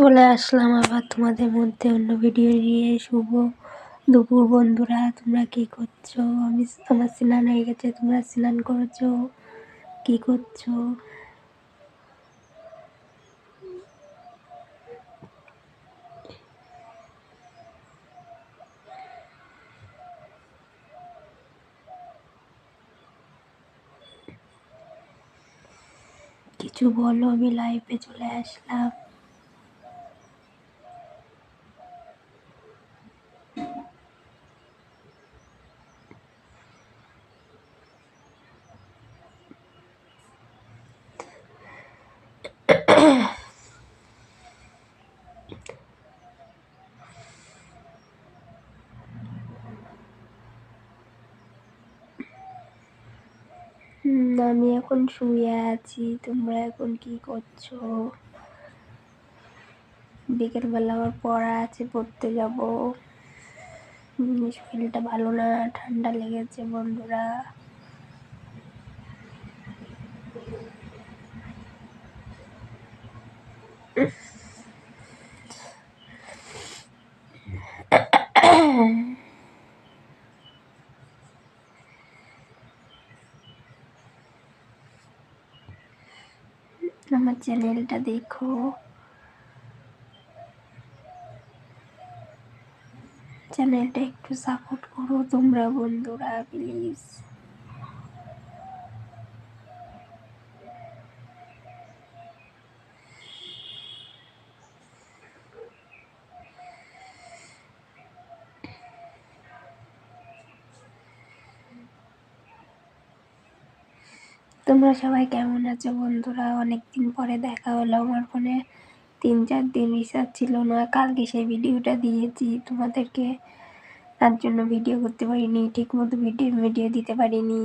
চলে আসলাম আবার তোমাদের মধ্যে অন্য ভিডিও নিয়ে। শুভ দুপুর বন্ধুরা, তোমরা কি করছ? আমি আমার স্নান হয়ে গেছে, তোমরা স্নান করছ? কি করছ? কিছু বলো, আমি লাইভে চলে আসলাম। আমি এখন শুয়ে আছি। তোমরা এখন কি করছ? বিকেলবেলা আমার পড়া আছে, পড়তে যাব। শরীরটা ভালো না, ঠান্ডা লেগেছে বন্ধুরা। আমার চ্যানেলটা দেখো। চ্যানেলটা একটু সাপোর্ট করো তোমরা বন্ধুরা প্লিজ তোমরা সবাই কেমন আছো বন্ধুরা? অনেকদিন পরে দেখা হলো। আমার ফোনে তিন চার দিন রিচার্জ ছিল না। কালকে সেই ভিডিওটা দিয়েছি। তোমাদেরকে তার জন্য ভিডিও করতে পারিনি ঠিক মতো ভিডিও ভিডিও দিতে পারিনি।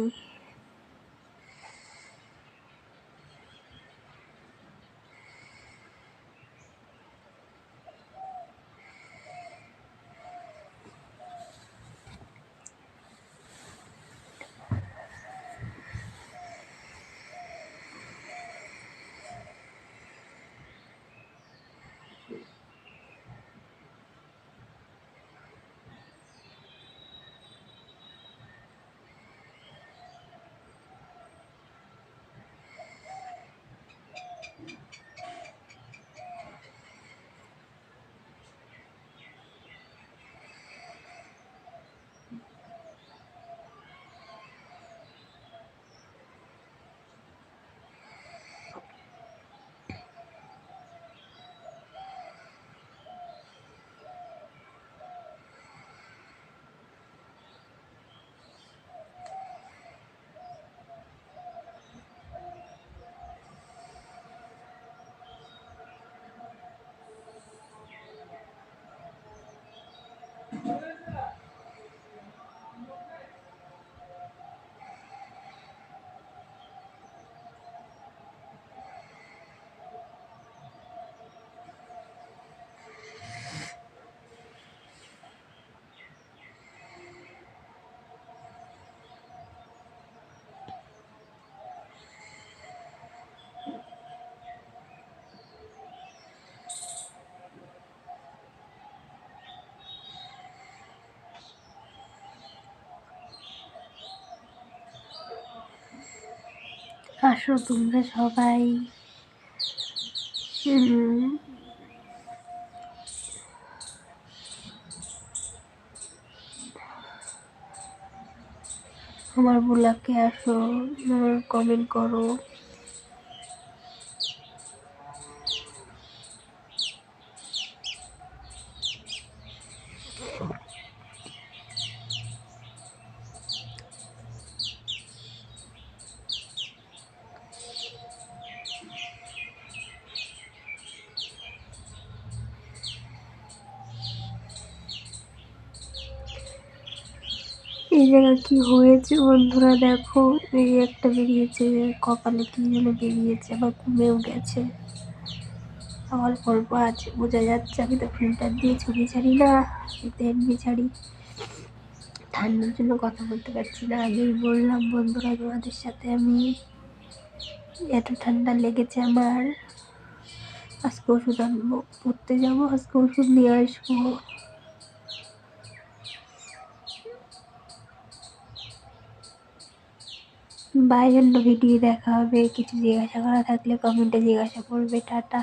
আসো তোমরা সবাই। আমার বুলাকে আসো কমেন্ট করো। এই জায়গায় কি হয়েছে বন্ধুরা? দেখো, এই একটা বেরিয়েছে, কপালে কি যেন বেরিয়েছে, আবার কমেও গেছে। অল্প অল্প আছে, বোঝা যাচ্ছে, আমি তো ফিল্টার দিয়ে ছবি ছাড়ি না, এতে এমনি ছাড়ি। ঠান্ডার জন্য কথা বলতে পারছি না, আগেই বললাম বন্ধুরা তোমাদের সাথে আমি। এত ঠান্ডা লেগেছে আমার। আজকে ওষুধ আনব, পড়তে যাব, আজকে ওষুধ নিয়ে আসব। বাই অন্য ভিডিও দেখা হবে কিছু জিজ্ঞাসা করা থাকলে কমেন্টে জিজ্ঞাসা করবে টাটা।